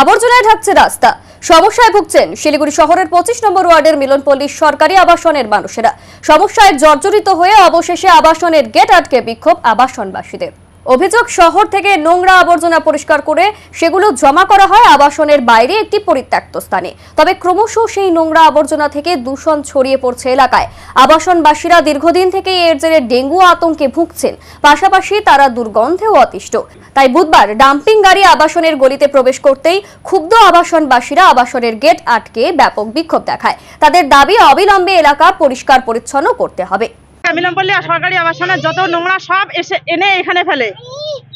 আবর্জনায় ঢাকছে রাস্তা। সমস্যায় ভুগছেন শিলিগুড়ি শহরের পঁচিশ নম্বর ওয়ার্ডের মিলনপল্লী সরকারি আবাসনের মানুষেরা। সমস্যায় জর্জরিত হয়ে অবশেষে আবাসনের গেট আটকে বিক্ষোভ আবাসনবাসীদের। অভিযোগ শহর থেকে নোংরা আবর্জনা পরিষ্কার করে সেগুলো জমা করা হয় আবাসনের বাইরে একটি পরিত্যক্ত স্থানে। তবে ক্রমশ সেই নোংরা আবর্জনা থেকে দূষণ ছড়িয়ে পড়ছে এলাকায়। আবাসনবাসীরা দীর্ঘদিন থেকে এর জেরে ডেঙ্গু আতঙ্কে ভুগছেন। পাশাপাশি তারা দুর্গন্ধেও অতিষ্ঠ। তাই বুধবার ডাম্পিং গাড়ি আবাসনের গলিতে প্রবেশ করতেই ক্ষুব্ধ আবাসনবাসীরা আবাসনের গেট আটকে ব্যাপক বিক্ষোভ দেখায়। তাদের দাবি অবিলম্বে এলাকা পরিষ্কার পরিচ্ছন্ন করতে হবে। মিলনপল্লী আর সরকারি আবাসনের যত নোংরা সব এসে এনে এখানে ফেলে।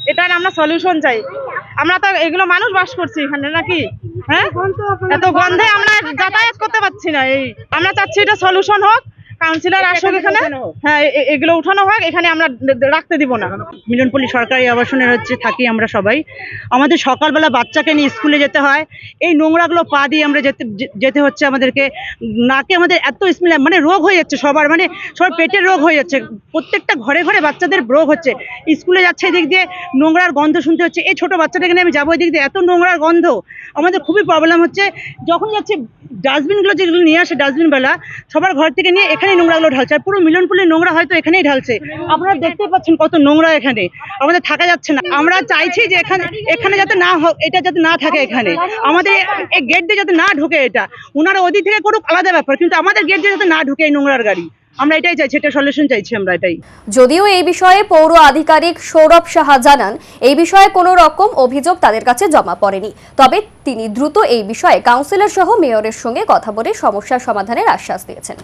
এটার আমরা সলিউশন চাই। আমরা তো এগুলো মানুষ বাস করছি এখানে নাকি? হ্যাঁ? এত গন্ধে আমরা যাতায়াত করতে পারছি না এই। আমরা চাচ্ছি এটা সলিউশন হোক। কাউন্সিলর আসুক এখানে হ্যাঁ এগুলো উঠানো হোক এখানে আমরা রাখতে দিব না। মিলনপল্লী সরকারি আবাসনের হচ্ছে থাকি আমরা সবাই। আমাদের সকালবেলা বাচ্চাকে নিয়ে স্কুলে যেতে হয়। এই নোংরাগুলো পা দিয়ে আমরা যেতে যেতে হচ্ছে আমাদেরকে। নাকে আমাদের এত স্মেল মানে রোগ হয়ে যাচ্ছে সবার মানে সবার পেটের রোগ হয়ে যাচ্ছে। প্রত্যেকটা ঘরে ঘরে বাচ্চাদের রোগ হচ্ছে। স্কুলে যাচ্ছে এদিক দিয়ে নোংরার গন্ধ শুনতে হচ্ছে। এই ছোট বাচ্চাটাকে নিয়ে আমি যাব এদিক দিয়ে এত নোংরার গন্ধ। আমাদের খুবই প্রবলেম হচ্ছে। যখন যাচ্ছে ডাস্টবিনগুলো যেগুলো নিয়ে আসে ডাস্টবিন বেলা সবার ঘর থেকে নিয়ে এখানেই নোংরাগুলো ঢালছে। আর পুরো মিলনপুলের নোংরা হয়তো এখানেই ঢালছে। আপনারা দেখতে পাচ্ছেন কত নোংরা এখানে। আমাদের থাকা যাচ্ছে না। আমরা চাইছি যে এখানে এখানে যাতে না হোক, এটা যাতে না থাকে এখানে। আমাদের এই গেট দিয়ে যাতে না ঢুকে এটা। ওনারা ওদিক থেকে করুক, আলাদা ব্যাপার। কিন্তু আমাদের গেট দিয়ে যাতে না ঢুকে এই নোংরার গাড়ি। আমরা এটাই চাইছি, এটা সলিউশন চাইছি আমরা এটাই। যদিও এই বিষয়ে পৌর আধিকারিক সৌরভ সাহা জানান, এই বিষয়ে কোনো রকম অভিযোগ তাদের কাছে জমা পড়েনি। তবে তিনি দ্রুত এই বিষয়ে কাউন্সিলর সহ মেয়রের সঙ্গে কথা বলে সমস্যার সমাধানের আশ্বাস দিয়েছেন।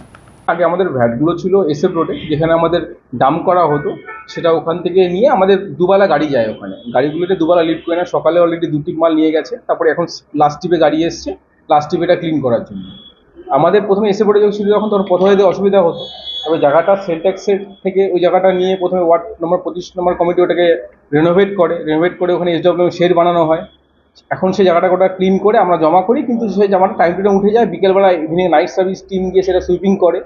আগে আমাদের ভ্যাটগুলো ছিল এসএফ রোডে যেখানে আমাদের ডাম্প করা হতো, সেটা ওখান থেকে নিয়ে আমাদের দুবেলা গাড়ি যায় ওখানে। গাড়িগুলোতে দুবেলা লিফ্ট করে না সকালে অলরেডি দুটি মাল নিয়ে গেছে, তারপরে এখন লাস্ট টিপে গাড়ি এসছে লাস্ট টিপেটা ক্লিন করার জন্য। আমাদের প্রথমে এসে রোডে যখন ছিল যখন তখন প্রথমে এদের অসুবিধা হতো, তবে জায়গাটা সেলট্যাক্সের থেকে ওই জায়গাটা নিয়ে প্রথমে ওয়ার্ড নম্বর পঁচিশ নম্বর কমিটি ওটাকে রেনোভেট করে রেনোভেট করে ওখানে এস এসডব্লিউ শেড বানানো হয়। এখন সেই জায়গাটা ওটা ক্লিন করে আমরা জমা করি, কিন্তু সেই জামাটা টাইম টু টাইম উঠে যায়। বিকেলবেলা ইভিনিং নাইট সার্ভিস টিম গিয়ে সেটা সুইপিং করে।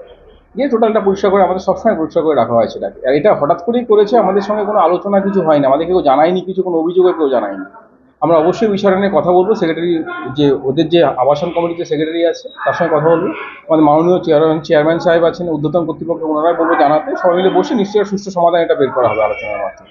গিয়ে টোটালটা পরিষ্কার করে আমাদের সবসময় পরিষ্কার করে রাখা হয় সেটাকে। আর এটা হঠাৎ করেই করেছে, আমাদের সঙ্গে কোনো আলোচনা কিছু হয়নি। আমাদেরকে কেউ জানায়নি কিছু, কোনো অভিযোগও কেউ জানায়নি। আমরা অবশ্যই বিষয়টা নিয়ে কথা বলব। সেক্রেটারি যে, ওদের যে আবাসন কমিটির যে সেক্রেটারি আছে, তার সঙ্গে কথা বলব। আমাদের মাননীয় চেয়ারম্যান চেয়ারম্যান সাহেব আছেন উদ্যোতন কর্তৃপক্ষ ওনারাই বলব জানাতে। সবাই মিলে বসে নিশ্চয়ই সুষ্ঠু সমাধান এটা বের করা হবে আলোচনার মাধ্যমে।